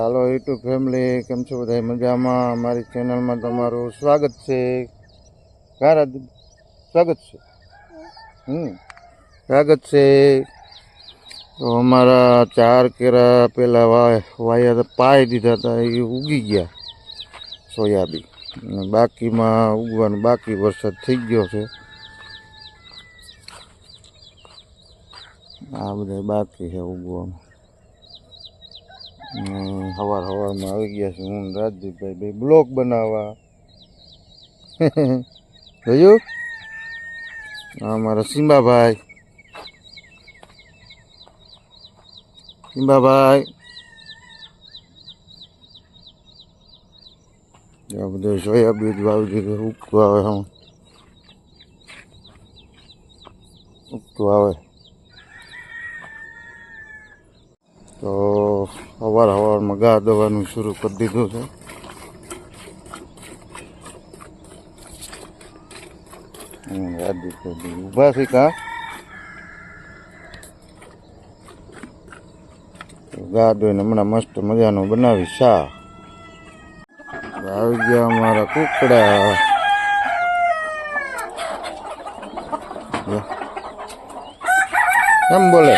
હાલો YouTube family, કેમ છો બધા મજામાં? અમારી ચેનલમાં તમારું સ્વાગત છે. કારા સ્વાગત છે. હમ, સ્વાગત છે. તો અમારા ચાર કેરા પેલા વાય પાઈ દીધા હતા એ ઉગી ગયા સોયાબીન. બાકીમાં ઉગવાનું બાકી વરસાદ થઈ ગયો છે. આ બધા બાકી છે ઉગવાનું. સવાર સવારમાં આવી ગયા છે. હું રાજદીપભાઈ ભાઈ બ્લોક બનાવવા. જોયું? આ અમારા સિંબાભાઈ. સિંબાભાઈ. આ બધું સોયાબીન વાવી દીધું ઉગતું આવે હું ઉગતું આવે. તો સવાર સવારમાં ગા દવાનું શરૂ કરી દીધું છે. ઊભા છે કા? ગા દોઈને હમણાં મસ્ત મજાનું બનાવી શા આવી ગયા અમારા કુકડા. કેમ બોલે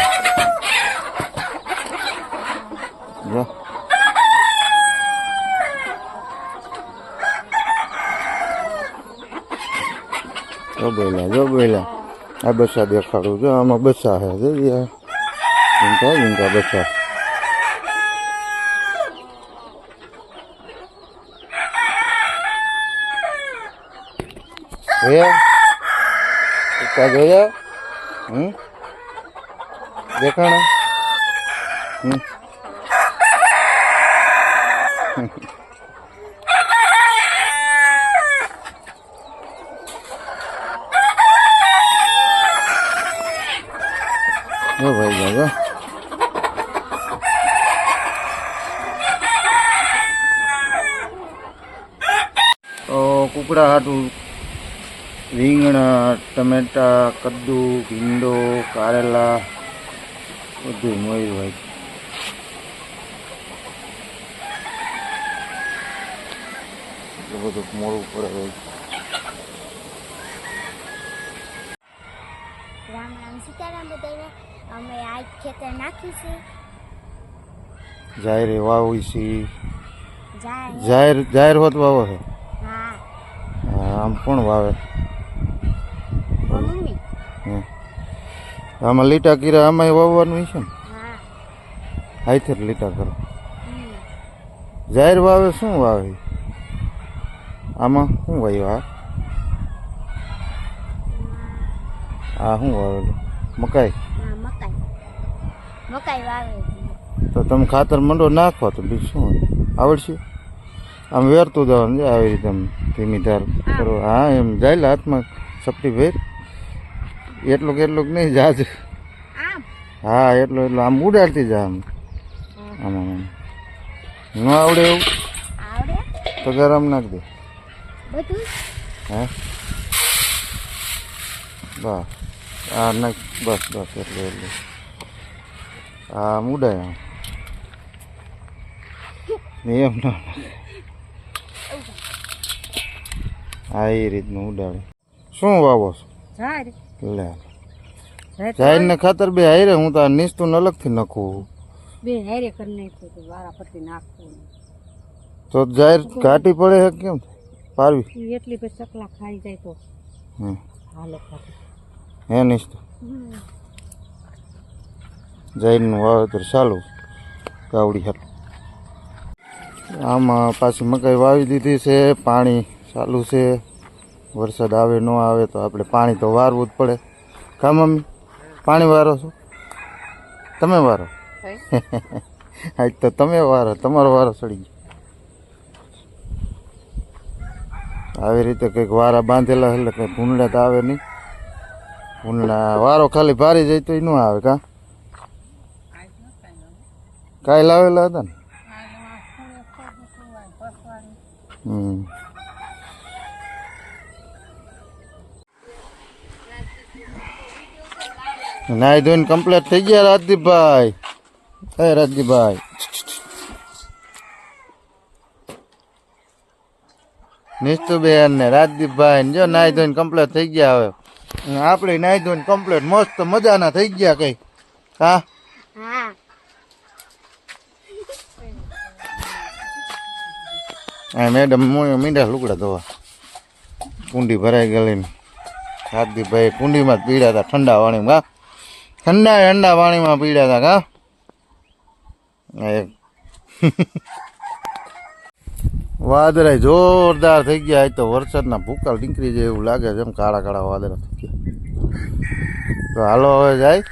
જા જો બોલા જો બોલા આ બસા દેખાડું જો આમાં બસા હે જોઈ આ ઝીંકા ઝીંકા બસા જાજો તો કુકડા હાટું, રીંગણા, ટમેટા, કદ્દુ, ભીંડો, કારેલા, બધું મળ્યું હોય. બધું મોડું પડે રામ રામ સીતારામ બધાને અમે આ ખેતર નાખીશું છે. જાહેર વાવી જાહેર. જાહેર હોત વાવો છે આમ કોણ વાવે? આમાં લીટા કીરા આમાં વાવવાનું છે ને? હાઈથર લીટા કરો. જાહેર વાવે શું વાવે? આમાં શું વાવ્યું આ? આ શું વાવેલું? મકાઈ? મકાઈ. મકાઈ વાવે તો તમે ખાતર મંડો નાખવા તો બીજું શું? આવડશે? આમ વેરતું જવાનું છે આવી રીતે આમ ધીમી ધાર કરો. હા એમ જાય હાથમાં સપટી ભેર. એટલું કે એટલું નહીં જાજ હા એટલું એટલું. આમ ઉડાડતી જા આમ. આમ આમ આમ. ન આવડે એવું? તો ગરમ નાખ દે. હા. બસ આ નહીં બસ બસ એટલે એટલું ઉડાય આમ એમ ના હા એ રીતનું ઉડાડે શું વાવો છો લે જાહેર ને ખાતર બે હારે હું તો આ નીચતું અલગથી નાખું બે હારે કરી નાખ્યું તો વારા પરથી નાખવું તો જાહેર ઘાટી પડે કેમ પારવી એટલી પછી ચકલા ખાઈ જાય તો હાલો ખાતું હે નીચતું જૈનનું વાવેતર ચાલુ કાવડી હાલ આમાં પાછી મકાઈ વાવી દીધી છે પાણી ચાલુ છે. વરસાદ આવે ન આવે તો આપણે પાણી તો વારવું જ પડે. કા મમ્મી? પાણી વારો છો? તમે વારો? આજ તો તમે વારો તમારો વારો ચડી ગયો. આવી રીતે કંઈક વારા બાંધેલા એટલે કંઈ ભૂંડા તો આવે નહીં. ઉના વારો ખાલી ભારી જાય તો એ આવે કા? કાંઈ લાવેલા હતા ને? હમ. નાઈ ધોઈને કમ્પ્લીટ થઈ ગયા રાજદીપભાઈ. એ રાજદીપભાઈ. નિષ્ઠુબેન ને રાજદીપભાઈ જો નાઈ ધોઈને કમ્પ્લીટ થઈ ગયા હવે. આપણે નાઈ ધોઈને કમ્પ્લીટ મસ્ત મજાના થઈ ગયા કઈ. હા? હા મેડમ મીંડા લુગડા ધોવા. કુંડી ભરાઈ ગયેલી ને કુંડીમાં જ પીડ્યા હતા ઠંડા પાણીમાં કા ઠંડા ઠંડા પાણીમાં પીડ્યા હતા કા વાદળા જોરદાર થઈ ગયા. તો વરસાદના ભૂકાલ નીકળી જાય એવું લાગે છે. એમ કાળા કાળા વાદળા થઈ ગયા. તો હાલો હવે જાય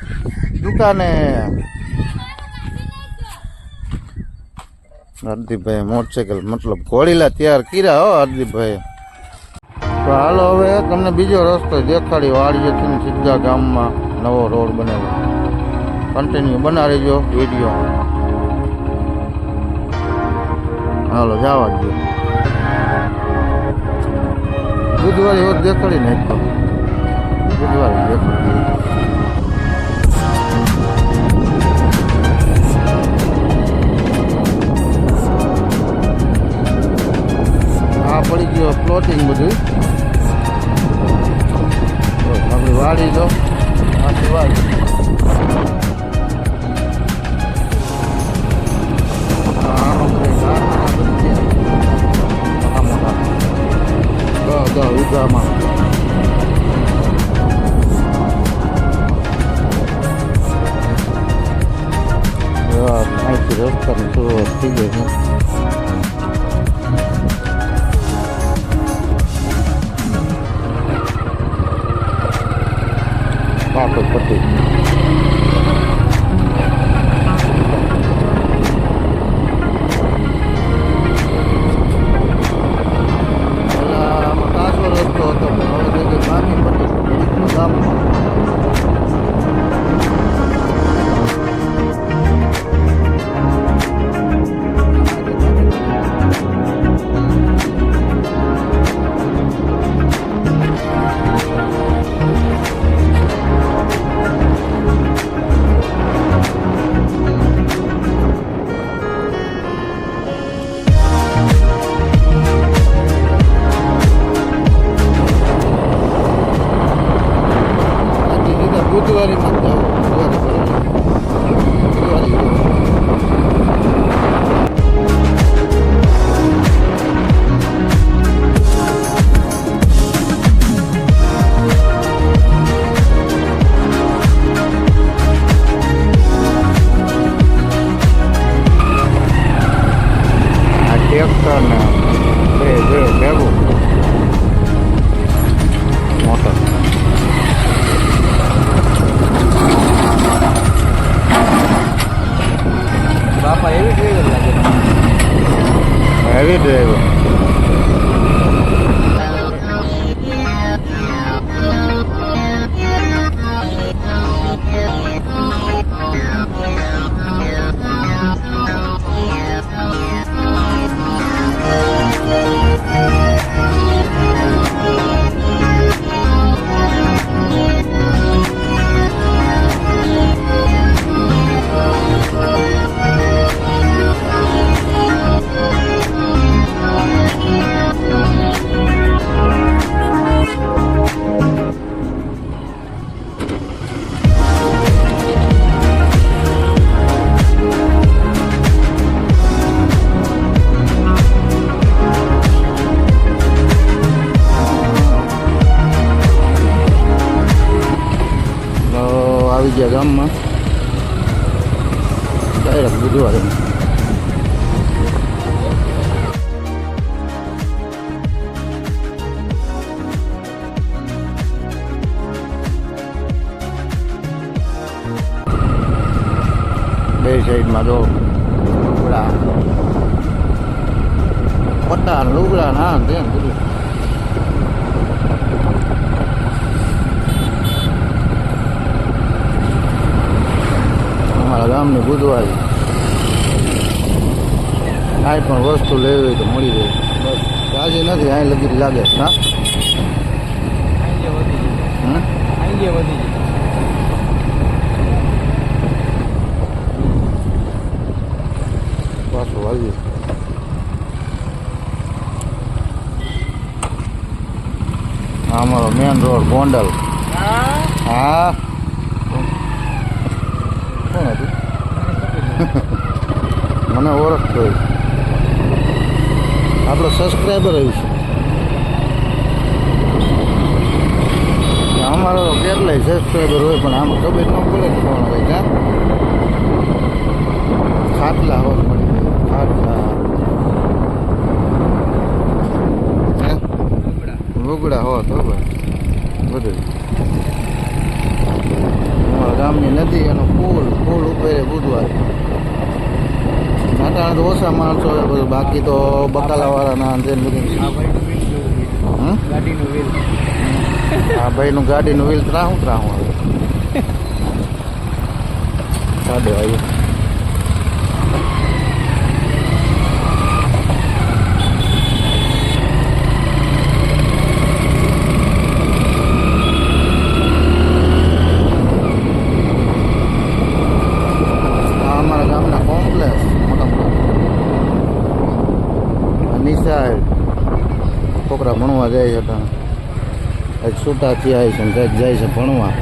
દુકાને. હરદીપભાઈ મોટરસાઇકલ મતલબ ઘોડીલા તૈયાર કર્યા હો હરદીપભાઈ તો હાલો હવે તમને બીજો રસ્તો દેખાડી વાડીએથી સીધા ગામમાં નવો રોડ બનાવ્યો કન્ટિન્યુ બનાવી રહેજો વીડિયો. હાલો જવા દો બુધવારે હોત દેખાડી નાખ્યો. બુધવારે દેખાડી ชมผู้ที่อยู่ આવી ગયા ગામમાં ડાયરેક્ટ બુધવારે બે સાઈડમાં જો લુગડા પટ્ટા ને લુગડા ને આ ને તે ને બધું અમારા ગામની બુધવારી કાંઈ પણ વસ્તુ લેવી હોય તો મળી જાય બસ. તાજી નથી અહીં લગી લાગે. હા? પાછું વાગ્યું અમારો મેન રોડ ગોંડલ. હા? મને ઓળખ હોય આપણો સબસ્ક્રાઈબર આવ્યું છે. અમારો તો કેટલાય સબસ્ક્રાઈબર હોય, પણ આમ ખબર ન પડે કોણ હોય કા? ખાટલા હોત મળી ખાટલા? લુગડા હો ભાઈ. બધું. ગામની નદી એનો પુલ પુલ ઉપર બુધવાર. નાટાણા તો ઓછા માણસો હોય બાકી તો બકાલાવાળાના અંતે બધું. હા ભાઈનું ગાડીનું વ્હીલ ત્રાહું ત્રાહું આવે. સાડે આવ્યું આ અમારા ગામના કોમ્પ્લેક્સ મોટા મોટા નિશાળ છોકરા ભણવા જાય છે ત્યાં કંઈક છૂટા થયા છે ને કંઈક જાય છે ભણવા.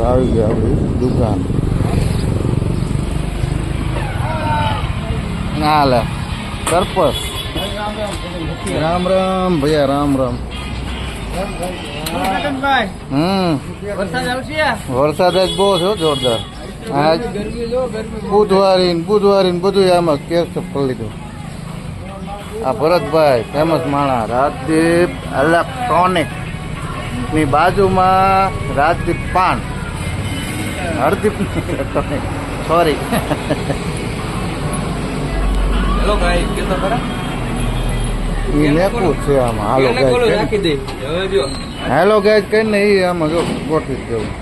આવી ગયા આપણી દુકાન. ના લે સરપસ રામ રામ ભૈયા રામ રામ. હમ. વરસાદ જ બહુ છે જોરદાર. આજ બુધવારી બુધવારી બધું આમાં કેસ ફરી દઉં આ ભરતભાઈ ફેમસ માણા રાજદીપ ઇલેક્ટ્રોનિકની બાજુમાં રાજદીપ પાન. હરદીપ ઇલેક્ટ્રોનિક સોરી હેલો ભાઈ કે ખરા? એ લેખું છે આમાં. હાલો ગાય રાખી દે. હવે જો. હેલો ગાય કહીને એ આમાં જો ગોઠવી દેવું.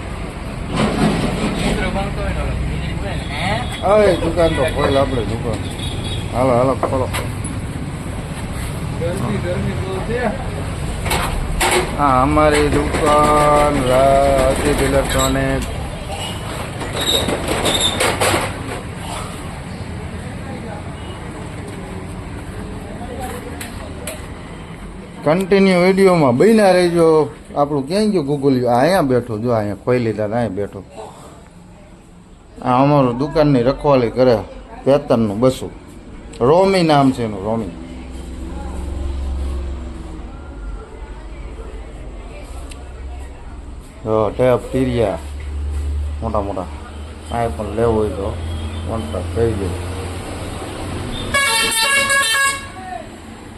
હવે. દુકાન તો ખોલ આપણે દુકાન. હાલો હાલો ખોલો. હા અમારી દુકાન રાજ ઇલેક્ટ્રોનિક કન્ટિન્યુ વિડીયોમાં બન્યા રહેજો. આપણું ક્યાંય ગયું ગૂગલ અહીંયા બેઠો, જો અહીંયા ખોઈ લીધા અહીંયા બેઠો. આ અમારું દુકાનની રખવાલી કરે વેતનનું બસું. રોમી નામ છે એનું, રોમી. જો, ટેપ ટીરિયા. મોટા મોટા. કાંઈ પણ લેવું હોય તો કોન્ટ્રાક્ટ થઈ જાય.